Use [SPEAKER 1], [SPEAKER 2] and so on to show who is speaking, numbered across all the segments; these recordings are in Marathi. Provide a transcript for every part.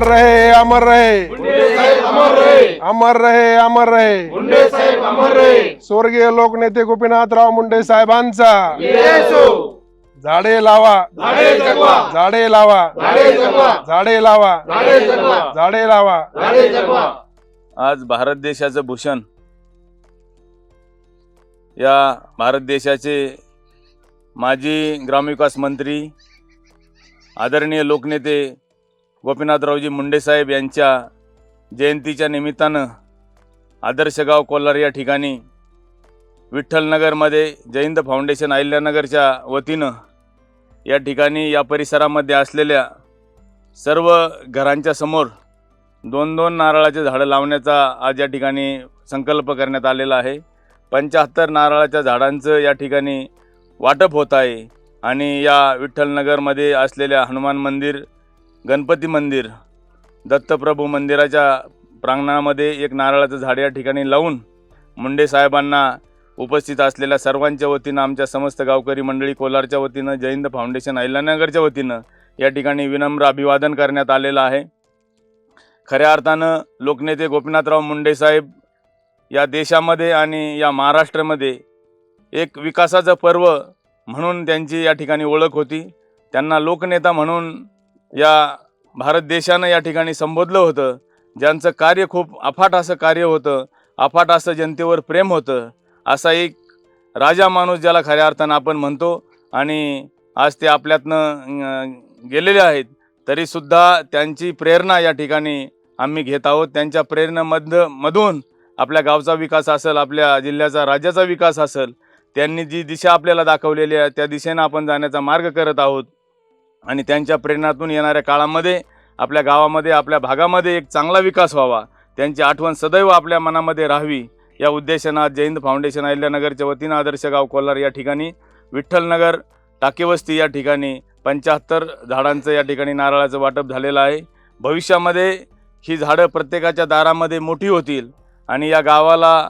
[SPEAKER 1] अमर रहे अमर रहे।
[SPEAKER 2] अमर रहे।
[SPEAKER 1] अमर रहे अमर रहे।
[SPEAKER 2] मुंडे साहेब अमर रहे।
[SPEAKER 1] स्वर्गीय लोकनेते गोपीनाथराव मुंडे साहेबांचा
[SPEAKER 2] येसो
[SPEAKER 1] झाडे लावा।
[SPEAKER 2] झाडे जगवा।
[SPEAKER 1] झाडे लावा।
[SPEAKER 2] झाडे जगवा।
[SPEAKER 1] झाडे लावा।
[SPEAKER 2] झाडे जगवा।
[SPEAKER 1] झाडे लावा।
[SPEAKER 2] झाडे जगवा।
[SPEAKER 3] आज भारत देशाचं भूषण या भारत देशाचे माजी ग्रामविकास मंत्री आदरणीय लोकनेते गोपीनाथरावजी मुंडेसाहेब यांच्या जयंतीच्या निमित्तानं आदर्शगाव कोल्हार या ठिकाणी विठ्ठलनगरमध्ये जैंद फाउंडेशन अहिल्यानगरच्या वतीनं या ठिकाणी या परिसरामध्ये असलेल्या सर्व घरांच्या समोर दोन दोन नारळाचे झाडं लावण्याचा आज या ठिकाणी संकल्प करण्यात आलेला आहे. पंच्याहत्तर नारळाच्या झाडांचं या ठिकाणी वाटप होत आहे आणि या विठ्ठलनगरमध्ये असलेल्या हनुमान मंदिर गणपती मंदिर दत्तप्रभू मंदिराच्या प्रांगणामध्ये एक नारळाचं झाड या ठिकाणी लावून मुंडे साहेबांना उपस्थित असलेल्या सर्वांच्या वतीनं आमच्या समस्त गावकरी मंडळी कोलारच्या वतीनं जयंत फाउंडेशन अहिल्यानगरच्या वतीनं या ठिकाणी विनम्र अभिवादन करण्यात आलेलं आहे. खऱ्या अर्थानं लोकनेते गोपीनाथराव मुंडे साहेब या देशामध्ये आणि या महाराष्ट्रामध्ये एक विकासाचं पर्व म्हणून त्यांची या ठिकाणी ओळख होती. त्यांना लोकनेता म्हणून या भारत देशानं या ठिकाणी संबोधलं होतं. ज्यांचं कार्य खूप अफाट असं कार्य होतं अफाट असं जनतेवर प्रेम होतं असा एक राजा माणूस ज्याला खऱ्या अर्थानं आपण म्हणतो आणि आज ते आपल्यातनं गेलेले आहेत तरीसुद्धा त्यांची प्रेरणा या ठिकाणी आम्ही घेत आहोत. त्यांच्या प्रेरणेमध मधून आपल्या गावचा विकास असेल आपल्या जिल्ह्याचा राज्याचा विकास असेल त्यांनी जी दिशा आपल्याला दाखवलेली आहे त्या दिशेनं आपण जाण्याचा मार्ग करत आहोत. आणि त्यांच्या प्रेरणातून येणाऱ्या काळामध्ये आपल्या गावामध्ये आपल्या भागामध्ये एक चांगला विकास व्हावा. त्यांची आठवण सदैव आपल्या मनामध्ये राहावी. या उद्देशानं आज जयंत फाउंडेशन अहिल्यानगरच्या वतीनं आदर्श गाव कोल्हार या ठिकाणी विठ्ठलनगर टाकेवस्ती या ठिकाणी पंच्याहत्तर झाडांचं या ठिकाणी नारळाचं वाटप झालेलं आहे. भविष्यामध्ये ही झाडं प्रत्येकाच्या दारामध्ये मोठी होतील आणि या गावाला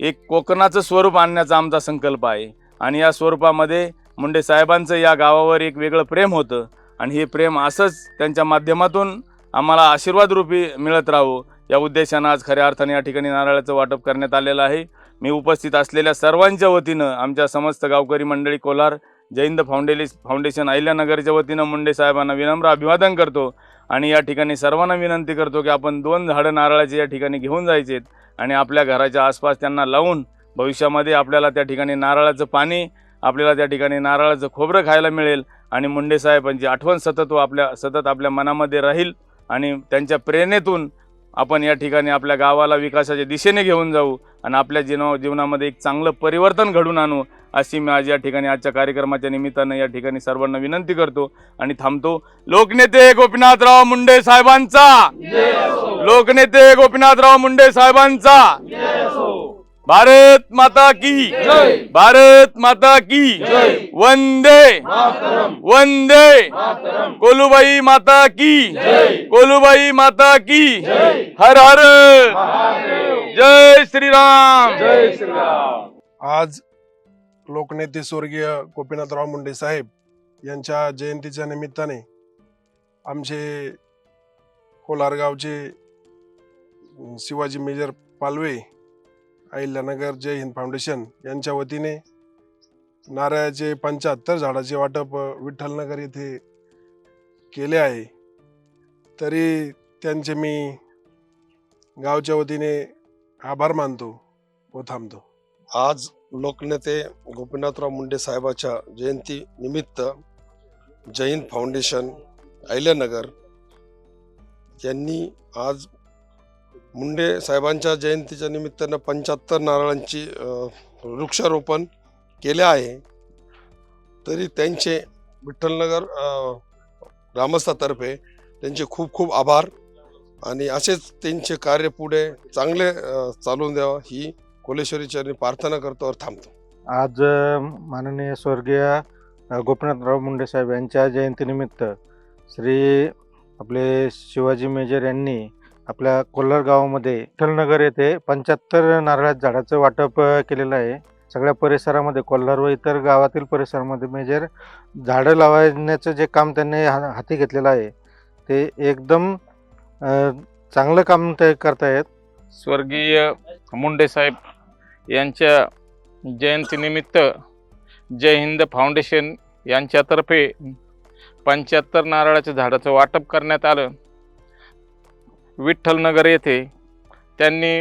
[SPEAKER 3] एक कोकणाचं स्वरूप आणण्याचा आमचा संकल्प आहे. आणि या स्वरूपामध्ये मुंडे साहेबांचं या गावावर एक वेगळं प्रेम होतं. आणि हे प्रेम असंच त्यांच्या माध्यमातून आम्हाला आशीर्वाद रूपी मिळत राहो. या उद्देशानं आज खऱ्या अर्थाने या ठिकाणी नारळाचं वाटप करण्यात आलेलं आहे. मी उपस्थित असलेल्या सर्वांच्या वतीनं आमच्या समस्त गावकरी मंडळी कोलार जैंद फाउंडेली फाउंडेशन अहिल्यानगरच्या वतीनं मुंडे साहेबांना विनम्र अभिवादन करतो. आणि या ठिकाणी सर्वांना विनंती करतो की आपण दोन झाडं नारळाची या ठिकाणी घेऊन जायचेत. आणि आपल्या घराच्या आसपास त्यांना लावून भविष्यामध्ये आपल्याला त्या ठिकाणी नारळाचं पाणी आपल्याला त्या ठिकाणी नारळाचं खोबरं खायला मिळेल आणि मुंडे साहेबांची आठवण सतत व आपल्या सतत आपल्या मनामध्ये राहील आणि त्यांच्या प्रेरणेतून आपण या ठिकाणी आपल्या गावाला विकासाच्या दिशेने घेऊन जाऊ आणि आपल्या जीवन जीवनामध्ये एक चांगलं परिवर्तन घडून आणू अशी मी आज या ठिकाणी आजच्या कार्यक्रमाच्या निमित्तानं या ठिकाणी सर्वांना विनंती करतो आणि थांबतो. लोकनेते गोपीनाथराव मुंडे साहेबांचा! लोकनेते गोपीनाथराव मुंडे साहेबांचा! भारत माता की।
[SPEAKER 2] जय.
[SPEAKER 3] भारत माता की।
[SPEAKER 2] जय.
[SPEAKER 3] वंदे।
[SPEAKER 2] मातरम।
[SPEAKER 3] वंदे।
[SPEAKER 2] मातरम।
[SPEAKER 3] कोलुबाई माता की।
[SPEAKER 2] जय.
[SPEAKER 3] कोलुबाई माता की।
[SPEAKER 2] जय.
[SPEAKER 3] हर हर।
[SPEAKER 2] महादेव।
[SPEAKER 3] जय श्रीराम।
[SPEAKER 2] जय श्रीराम।
[SPEAKER 1] आज लोकनेते स्वर्गीय गोपीनाथराव मुंडे साहेब यांच्या जयंतीच्या निमित्ताने आमचे कोलार गावचे अं, शिवाजी मेजर पालवे अहिल्यानगर जय हिंद फाउंडेशन यांच्या वतीने नारळाचे पंच्याहत्तर झाडाचे वाटप विठ्ठलनगर येथे केले आहे. तरी त्यांचे मी गावच्या वतीने आभार मानतो व थांबतो.
[SPEAKER 4] आज लोकनेते गोपीनाथराव मुंडे साहेबाच्या जयंती निमित्त जैन फाउंडेशन अहिल्यानगर यांनी आज मुंडे साहेबांच्या जयंतीच्या निमित्तानं पंच्याहत्तर नारळांची वृक्षारोपण केले आहे. तरी त्यांचे विठ्ठलनगर ग्रामस्थातर्फे त्यांचे खूप खूप आभार. आणि असेच त्यांचे कार्य पुढे चांगले चालवून द्यावं ही कोलेश्वरीचरणी प्रार्थना करतो और थांबतो.
[SPEAKER 5] आज माननीय स्वर्गीय गोपीनाथराव मुंडे साहेब यांच्या जयंतीनिमित्त श्री आपले शिवाजी मेजर यांनी आपल्या कोल्हार गावामध्ये विठ्ठलनगर येथे पंच्याहत्तर नारळाच्या झाडाचं वाटप केलेलं आहे. सगळ्या परिसरामध्ये कोल्हार व इतर गावातील परिसरामध्ये मेजर झाडं लावण्याचं जे काम त्यांनी हा- हाती घेतलेलं आहे ते एकदम चांगलं काम ते करतायत.
[SPEAKER 6] स्वर्गीय मुंडे साहेब यांच्या जयंतीनिमित्त जय हिंद फाउंडेशन यांच्यातर्फे पंच्याहत्तर नारळाच्या झाडाचं वाटप करण्यात आलं. विठ्ठलनगर येथे त्यांनी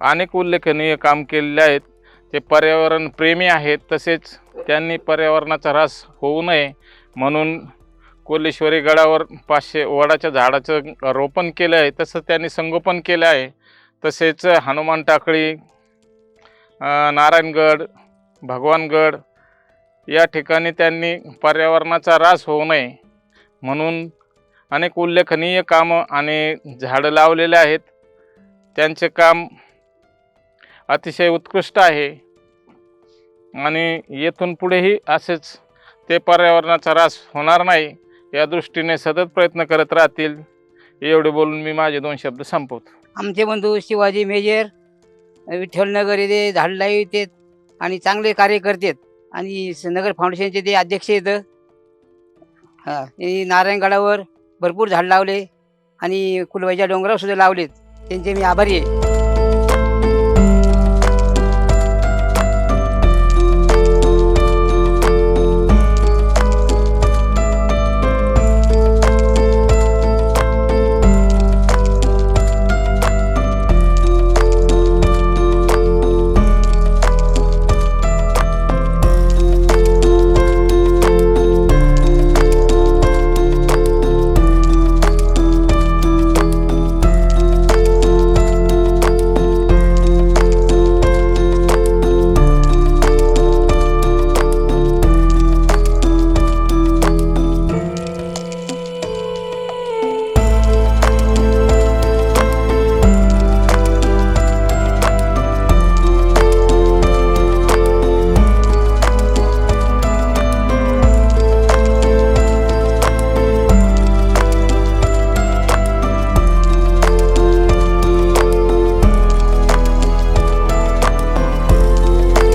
[SPEAKER 6] अनेक उल्लेखनीय काम केलेले आहेत. ते पर्यावरणप्रेमी आहेत तसेच त्यांनी पर्यावरणाचा ऱ्हास होऊ नये म्हणून कोल्लेश्वरी गडावर पाचशे वडाच्या झाडाचं रोपण केलं आहे. तसं त्यांनी संगोपन केलं आहे. तसेच हनुमान टाकळी नारायणगड भगवानगड या ठिकाणी त्यांनी पर्यावरणाचा ऱ्हास होऊ नये म्हणून अनेक उल्लेखनीय कामं आणि झाडं लावलेले आहेत. त्यांचे काम अतिशय उत्कृष्ट आहे. आणि येथून पुढेही असेच ते पर्यावरणाचा ऱ्हास होणार नाही या दृष्टीने सतत प्रयत्न करत राहतील. एवढे बोलून मी माझे दोन शब्द संपवतो.
[SPEAKER 7] आमचे बंधू शिवाजी मेजर विठ्ठलनगर येथे झाड लावतात आणि चांगले कार्य करतात. आणि नगर फाउंडेशनचे ते अध्यक्ष येतं. हां नारायणगडावर भरपूर झाड लावले आणि कुलवाईच्या डोंगरावर सुद्धा लावलेत. त्यांचे मी आभारी आहे.